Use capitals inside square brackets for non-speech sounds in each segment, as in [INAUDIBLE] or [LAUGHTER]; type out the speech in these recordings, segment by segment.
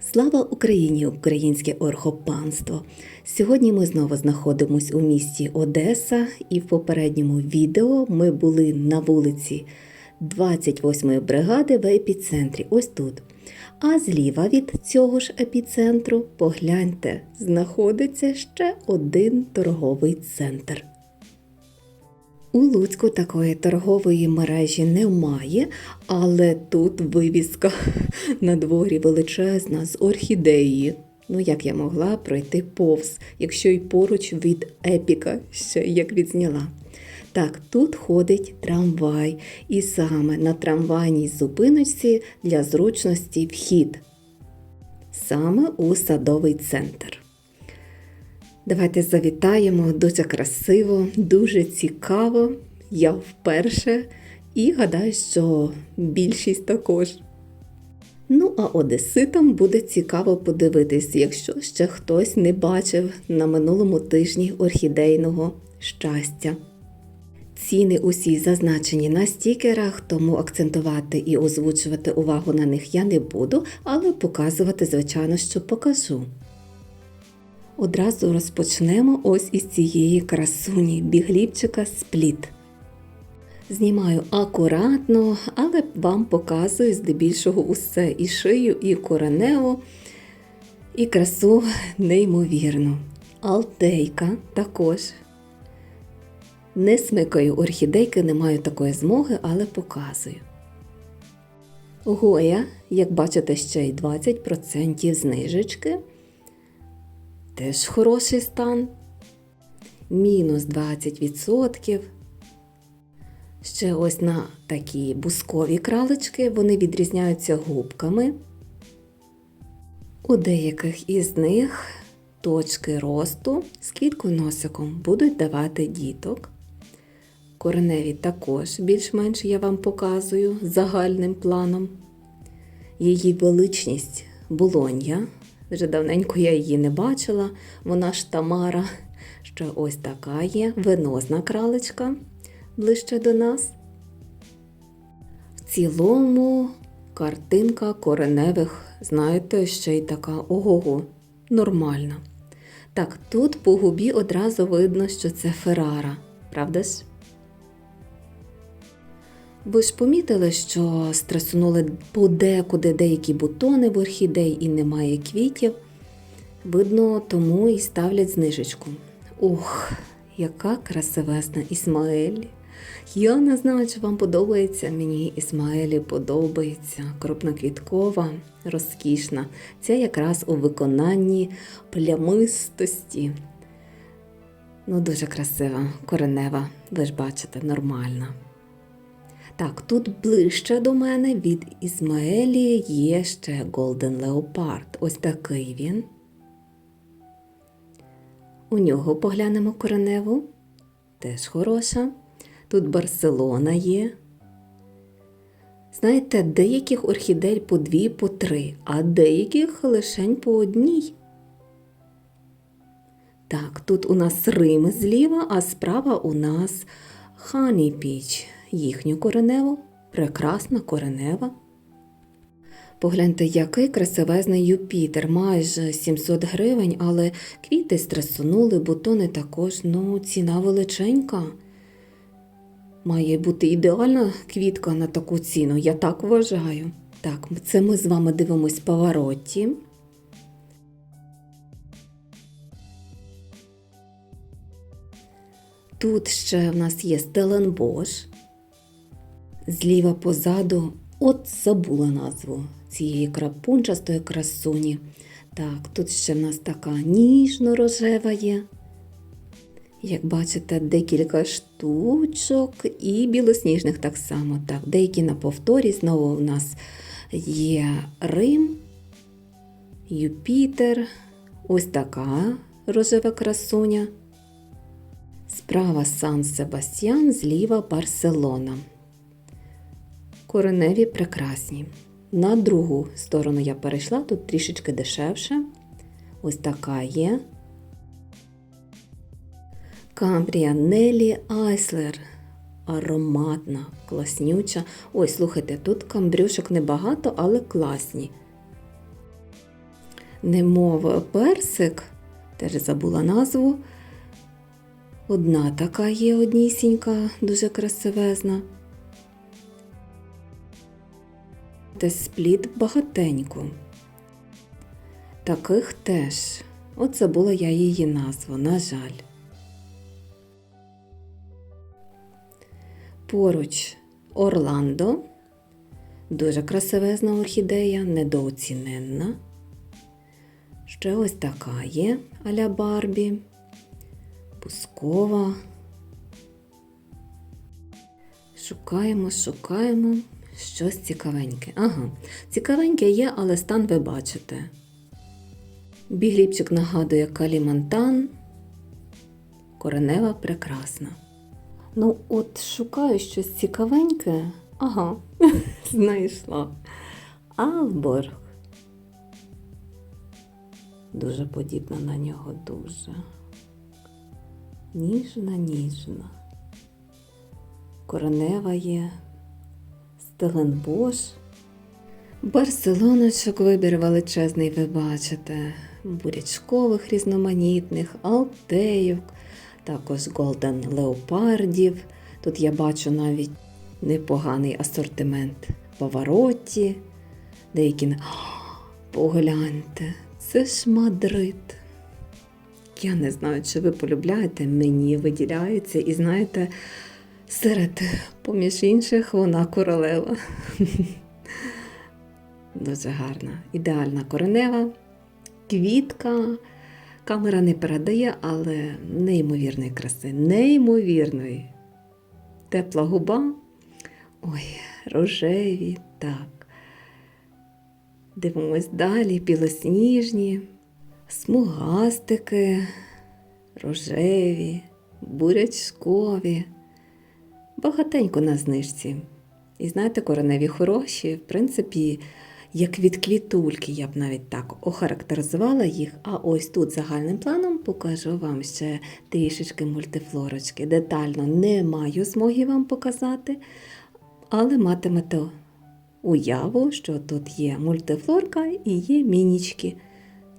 Слава Україні, українське орхопанство! Сьогодні ми знову знаходимось у місті Одеса, і в попередньому відео ми були на вулиці 28-ї бригади в епіцентрі. Ось тут. А зліва від цього ж епіцентру, погляньте, знаходиться ще один торговий центр. У Луцьку такої торгової мережі немає, але тут вивіска [LAUGHS] на дворі величезна з орхідеї. Ну як я могла пройти повз, якщо й поруч від епіка ще як відзняла. Так, тут ходить трамвай, і саме на трамвайній зупиночці для зручності вхід. Саме у садовий центр. Давайте завітаємо дуже красиво, дуже цікаво. Я вперше і гадаю, що більшість також. Ну, а одеситам буде цікаво подивитись, якщо ще хтось не бачив на минулому тижні орхідейного щастя. Ціни усі зазначені на стікерах, тому акцентувати і озвучувати увагу на них я не буду, але показувати, звичайно, що покажу. Одразу розпочнемо ось із цієї красуні біглівчика спліт. Знімаю акуратно, але вам показую здебільшого усе і шию, і кореневу, і красу неймовірну. Алтейка також. Не смикаю орхідейки, не маю такої змоги, але показую. Гоя, як бачите, ще й 20% знижечки. Теж хороший стан. Мінус 20%. Ще ось на такі бускові кралечки, вони відрізняються губками. У деяких із них точки росту з квітконосиком будуть давати діток. Кореневі також більш-менш я вам показую загальним планом. Її величність булонья. Вже давненько я її не бачила, вона ж Тамара. Ще ось така є венозна кралечка ближче до нас. В цілому картинка кореневих, знаєте, ще й така ого-го, нормальна. Так, тут по губі одразу видно, що це Феррара, правда ж? Ви ж помітили, що стресунули подекуди деякі бутони в орхідей і немає квітів. Видно, тому і ставлять знижечку. Ух, яка красивесна Ісмаель! Я не знаю, чи вам подобається. Мені Ісмаелі подобається. Крупноквіткова, розкішна. Це якраз у виконанні плямистості. Ну, дуже красива, коренева, ви ж бачите, нормальна. Так, тут ближче до мене від Ізмаелі є ще Golden Leopard. Ось такий він. У нього поглянемо кореневу. Теж хороша. Тут Барселона є. Знаєте, деяких орхідей по дві, по три, а деяких лишень по одній. Так, тут у нас Рим зліва, а справа у нас Peach їхню кореневу, прекрасна коренева. Погляньте, який красивезний Юпітер, майже 700 гривень, але квіти стресунули, бутони також, ну, ціна величенька. Має бути ідеальна квітка на таку ціну, я так вважаю. Так, це ми з вами дивимось повороті. Тут ще в нас є Стеленбош. Зліва позаду, от забула назву цієї крапунчастої красуні. Так, тут ще в нас така ніжно-рожева є. Як бачите, декілька штучок і білосніжних так само. Так, Деякі на повторі. Знову у нас є Рим, Юпітер, ось така рожева красуня. Справа Сан Себастьян, зліва Барселона. Кореневі прекрасні. На другу сторону я перейшла, тут трішечки дешевше. Ось така є. Камбрія Нелі Айслер. Ароматна, класнюча. Ой, слухайте, тут камбрюшок небагато, але класні. немов персик, теж забула назву. Одна така є однісінька, дуже красивезна. Те спліт багатенько. Таких теж. Оце була я її назва, на жаль. Поруч Орландо. Дуже красивезна орхідея, недооціненна. Ще ось така є аля Барбі. Пускова. Шукаємо, шукаємо щось цікавеньке. Ага, цікавеньке є, але стан ви бачите. Бігліпчик нагадує калімантан. Коренева прекрасна. Ну, от шукаю щось цікавеньке. Ага, [LAUGHS] знайшла. Алборг. Дуже подібна на нього, дуже. Ніжна, ніжна. Коренева є. Стеленбош. Барселоночок вибір величезний, ви бачите. Бурячкових різноманітних, алтейок, також голден леопардів. Тут я бачу навіть непоганий асортимент поворотті. Деякі на- погляньте, це ж Мадрид. Я не знаю, чи ви полюбляєте, мені виділяється, і знаєте, серед поміж інших вона королева. Дуже гарна, ідеальна коренева, квітка. Камера не передає, але неймовірної краси, неймовірної. Тепла губа. Ой, рожеві, так. Дивимось далі, білосніжні, смугастики, рожеві, бурячкові. Багатенько на знижці. І знаєте, кореневі хороші, в принципі, як від квітульки, я б навіть так охарактеризувала їх. А ось тут загальним планом покажу вам ще трішечки мультифлорочки. Детально не маю змоги вам показати, але матимете уяву, що тут є мультифлорка і є мінічки.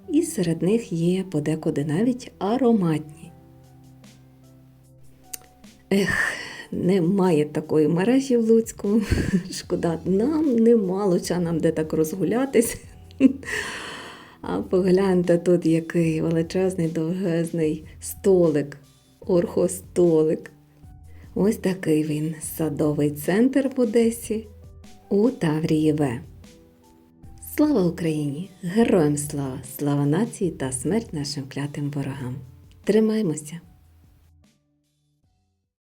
І серед них є подекуди навіть ароматні. Ех, немає такої мережі в Луцьку. [LAUGHS] Шкода, нам нема луча, нам де так розгулятись. А погляньте тут який величезний довгезний столик, орхостолик. Ось такий він садовий центр в Одесі у Таврії В. Слава Україні! Героям слава! Слава нації та смерть нашим клятим ворогам! Тримаймося!